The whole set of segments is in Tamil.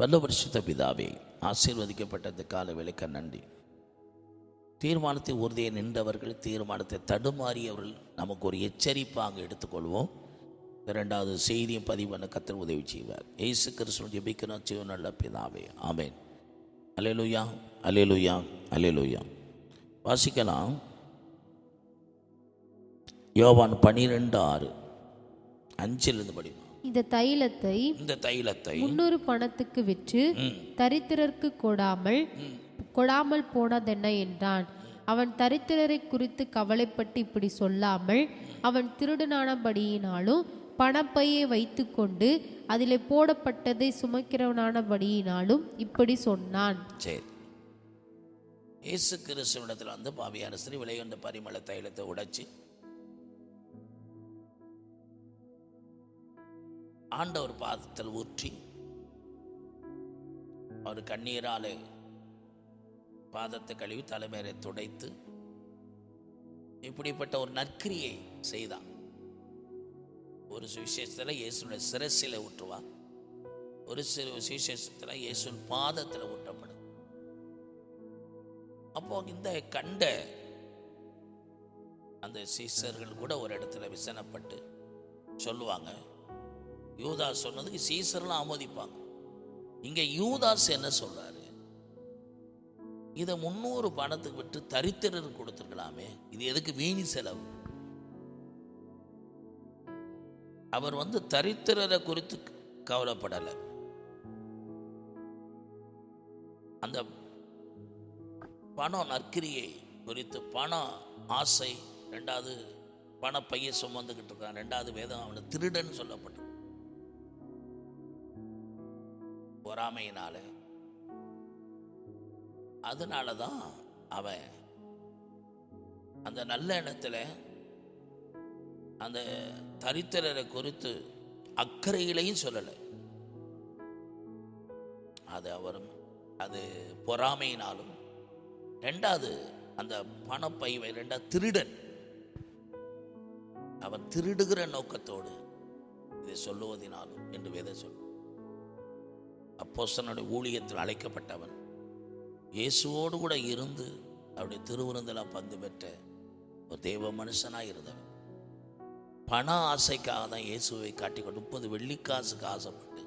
பல்ல பரிசுத்த பிதாவே ஆசீர்வதிக்கப்பட்ட இந்த கால வேலைக்க நன்றி. தீர்மானத்தை உறுதியை நின்றவர்கள் தீர்மானத்தை தடுமாறியவர்கள் நமக்கு ஒரு எச்சரிப்பாக எடுத்துக்கொள்வோம். இரண்டாவது செய்தியும் பதிவான கத்தர் உதவி செய்வார். ஏசு கிறிஸ்துவ ஜெபிக்கணும் சிவனல்ல பிதாவே. ஆமேன். அலேலுயா அலேலுயா அலேலுயா வாசிக்கலாம். யோவான் பனிரெண்டு ஆறு அஞ்சிலிருந்து படிப்போம். இந்த தைலத்தை இந்த தைலத்தை முன்னூறு பணத்துக்கு விற்று தரித்திரருக்கு கொடாமல் கொடாமல் போனதென்ன என்றான். அவன் தரித்திரரை குறித்து கவலைப்பட்டு இப்படி சொல்லாமல் அவன் திருடனானபடியினாலும் பணப்பையை வைத்துக்கொண்டு அதிலே போடப்பட்டதை சுமக்கிறவனானபடியினாலும் இப்படி சொன்னான். சரி. இயேசு கிறிஸ்துவனிடத்தில் வந்து பாவியான ஸ்ரீ விளையாண்ட பரிமள தைலத்தை உடைச்சு ஆண்டவர் பாதத்தில் ஊற்றி அவர் கண்ணீராலே பாதத்தை கழுவி தலைமையை துடைத்து இப்படிப்பட்ட ஒரு நற்கிரியை செய்தான். ஒரு சுவிசேஷத்தில் இயேசுடைய சிரசில ஊற்றுவான் ஒரு சிறு சுவிசேஷத்தில் இயேசுவின் பாதத்தில் ஊற்றப்படும். அப்போ இந்த கண்ட அந்த சீசர்கள் கூட ஒரு இடத்துல விசனப்பட்டு சொல்லுவாங்க யூதாஸ் சொன்னதுக்கு சீசர்லாம் ஆமோதிப்பாங்க. இங்க யூதாஸ் என்ன சொல்றாரு? இதை முன்னூறு பணத்துக்கு விட்டு தரித்திரர் கொடுத்துருக்கலாமே. இது எதுக்கு வீணி செலவு? அவர் வந்து தரித்திரரை குறித்து கவலைப்படலை. அந்த பணம் நற்கிரியை குறித்து பணம் ஆசை ரெண்டாவது பணப்பையை சுமந்துக்கிட்டு இருக்கான் ரெண்டாவது வேதம் அவனை திருடன் சொல்லப்பட்டு பொறாமையினால. அதனால தான் அவன் அந்த நல்ல எண்ணத்தில் அந்த தரித்திரரை குறித்து அக்கறையிலையும் சொல்லலை. அது அவரும் அது பொறாமையினாலும் ரெண்டாவது அந்த பணப்பைவை ரெண்டாவது திருடன். அவன் திருடுகிற நோக்கத்தோடு இதை சொல்லுவதினாலும் என்று வேத சொல் அப்போஸ்தனுடைய ஊழியத்தில் அழைக்கப்பட்டவன். இயேசுவோடு கூட இருந்து அவருடைய திருவிருந்தெல்லாம் பந்து பெற்ற ஒரு தெய்வ மனுஷனாக இருந்தவன். பண ஆசைக்காக தான் இயேசுவை காட்டிக்கொண்டு முப்பது வெள்ளிக்காசுக்கு ஆசைப்பட்டு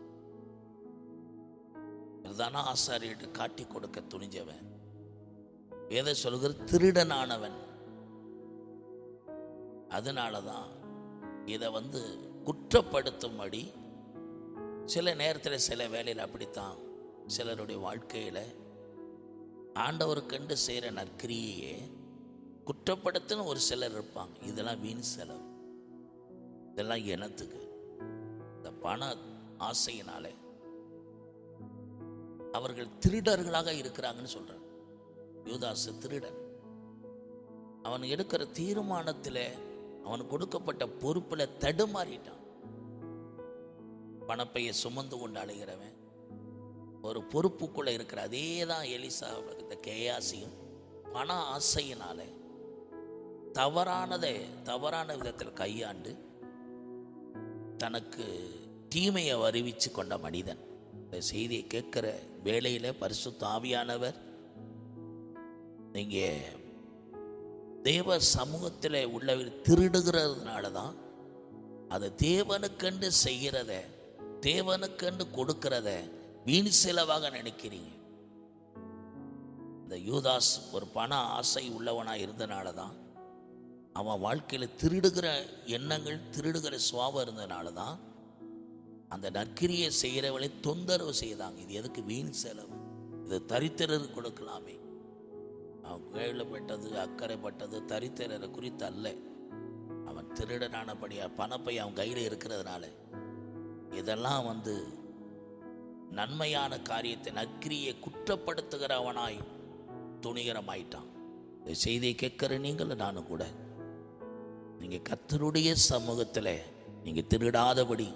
பிரதான ஆசாரியிட்டு காட்டி கொடுக்க துணிஞ்சவன். வேத சொல்கிற திருடனானவன். அதனால தான் இதை வந்து குற்றப்படுத்தும்படி சில நேரத்தில் சில வேலையில் அப்படித்தான். சிலருடைய வாழ்க்கையில் ஆண்டவருக்கென்று செய்கிற நற்கிரியையே குற்றப்படுத்துன்னு ஒரு சிலர் இருப்பாங்க. இதெல்லாம் வீண் செலவு. இதெல்லாம் இனத்துக்கு. இந்த பண ஆசையினாலே அவர்கள் திருடர்களாக இருக்கிறாங்கன்னு சொல்கிறார் யூதாசு திருடன். அவன் எடுக்கிற தீர்மானத்தில் அவன் கொடுக்கப்பட்ட பொறுப்பில் தடுமாறிட்டான். பணப்பையை சுமந்து கொண்டு அழைகிறவன் ஒரு பொறுப்புக்குள்ளே இருக்கிற அதே தான் எலிசா இந்த கேயாசியும் பண ஆசையினால தவறானதை தவறான விதத்தில் கையாண்டு தனக்கு தீமையை அறிவிச்சு கொண்ட மனிதன். இந்த செய்தியை கேட்குற வேலையில் பரிசு தாவியானவர் நீங்கள் தேவ சமூகத்தில் உள்ளவர் திருடுகிறதுனால தான் அது தேவனுக்கென்று செய்கிறத தேவனுக்கென்று கொடுக்கிறத வீண் செலவாக நினைக்கிறீங்க. இந்த யூதாஸ் ஒரு பண ஆசை உள்ளவனாக இருந்தனால தான் அவன் வாழ்க்கையில் திருடுகிற எண்ணங்கள் திருடுகிற சுவாபம் இருந்தனால தான் அந்த நற்கிரியை செய்கிறவளை தொந்தரவு செய்தாங்க. இது எதுக்கு வீண் செலவு? இது தரித்திரர் கொடுக்கலாமே. அவன் கேள்விப்பட்டது அக்கறைப்பட்டது தரித்திரரை குறித்து அல்ல. அவன் திருடனானபடியா பணப்பை அவன் கையில் இருக்கிறதுனால இதெல்லாம் வந்து நன்மையான காரியத்தை நக்கிரியை குற்றப்படுத்துகிறவனாய் துணிகரமாயிட்டான். செய்தியை கேட்கிற நீங்கள் நானும் கூட நீங்கள் கத்தருடைய சமூகத்தில் நீங்கள் திருடாதபடி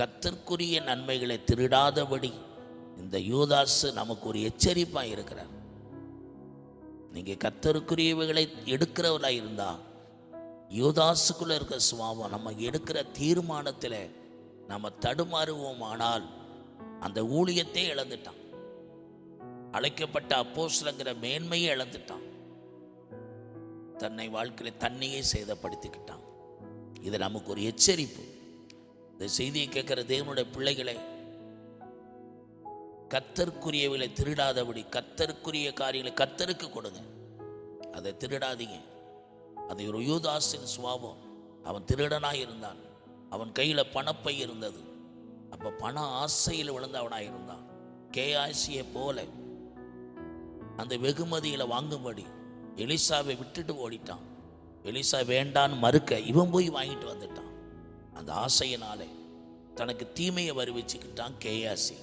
கத்தற்குரிய நன்மைகளை திருடாதபடி இந்த யூதாசு நமக்கு ஒரு எச்சரிப்பாக இருக்கிறார். நீங்கள் கத்தருக்குரியவைகளை எடுக்கிறவர்களாக இருந்தால் யூதாசுக்குள்ளே இருக்கிற சுவாபம் நம்ம எடுக்கிற தீர்மானத்தில் நம்ம தடுமாறுவோம் ஆனால் அந்த ஊழியத்தை இழந்துட்டான். அழைக்கப்பட்ட அப்போஸ்லங்கிற மேன்மையை இழந்துட்டான். தன்னை வாழ்க்கையில் தன்னையே சேதப்படுத்திக்கிட்டான். இது நமக்கு ஒரு எச்சரிப்பு. இந்த செய்தியை கேட்கிற தேவனுடைய பிள்ளைகளை கத்தருக்குரியவளை திருடாதபடி கத்தருக்குரிய காரியங்களை கத்தருக்கு கொடுங்க. அதை திருடாதீங்க. அது ஒரு யூதாசின் சுவாபம் அவன் திருடனாக இருந்தான். அவன் கையில் பணப்பை இருந்தது. அப்போ பண ஆசையில் விழுந்தவனாக இருந்தான். கேஆசியை போல அந்த வெகுமதியில் வாங்கும்படி எலிசாவை விட்டுட்டு ஓடிட்டான். எலிசா வேண்டான்னு மறுக்க இவன் போய் வாங்கிட்டு வந்துட்டான். அந்த ஆசையினாலே தனக்கு தீமையை வருவிச்சுக்கிட்டான் கேயாசி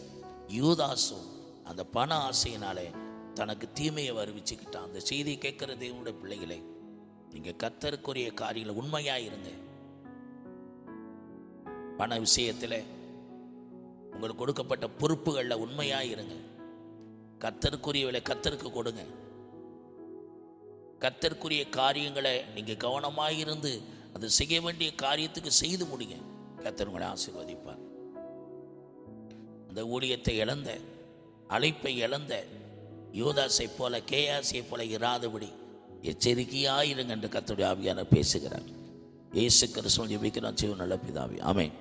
யூதாசும் அந்த பண ஆசையினாலே தனக்கு தீமையை வருவிச்சுக்கிட்டான். அந்த செய்தியை கேட்குற தேவனுடைய பிள்ளைகளை நீங்கள் கத்தருக்குரிய காரியங்களை உண்மையாக இருங்க. பண விஷயத்தில் உங்களுக்கு கொடுக்கப்பட்ட பொறுப்புகளில் உண்மையாக இருங்க கத்தருக்குரியவளை கத்தருக்கு கொடுங்க. கத்தருக்குரிய காரியங்களை நீங்கள் கவனமாக இருந்து அது செய்ய வேண்டிய காரியத்துக்கு செய்து முடிங்க. கத்தர் உங்களை ஆசீர்வதிப்பார். அந்த ஊழியத்தை இழந்த அழைப்பை இழந்த யோதாசை போல கேயாசை போல இராதபடி எச்சரிக்கையாயிருங்க என்று கத்தோடைய ஆவியான பேசுகிறார். இயேசு கிறிஸ்துவன் ஜெபிக்கிறான் சிவ நல்ல பிதாவி. ஆமென்.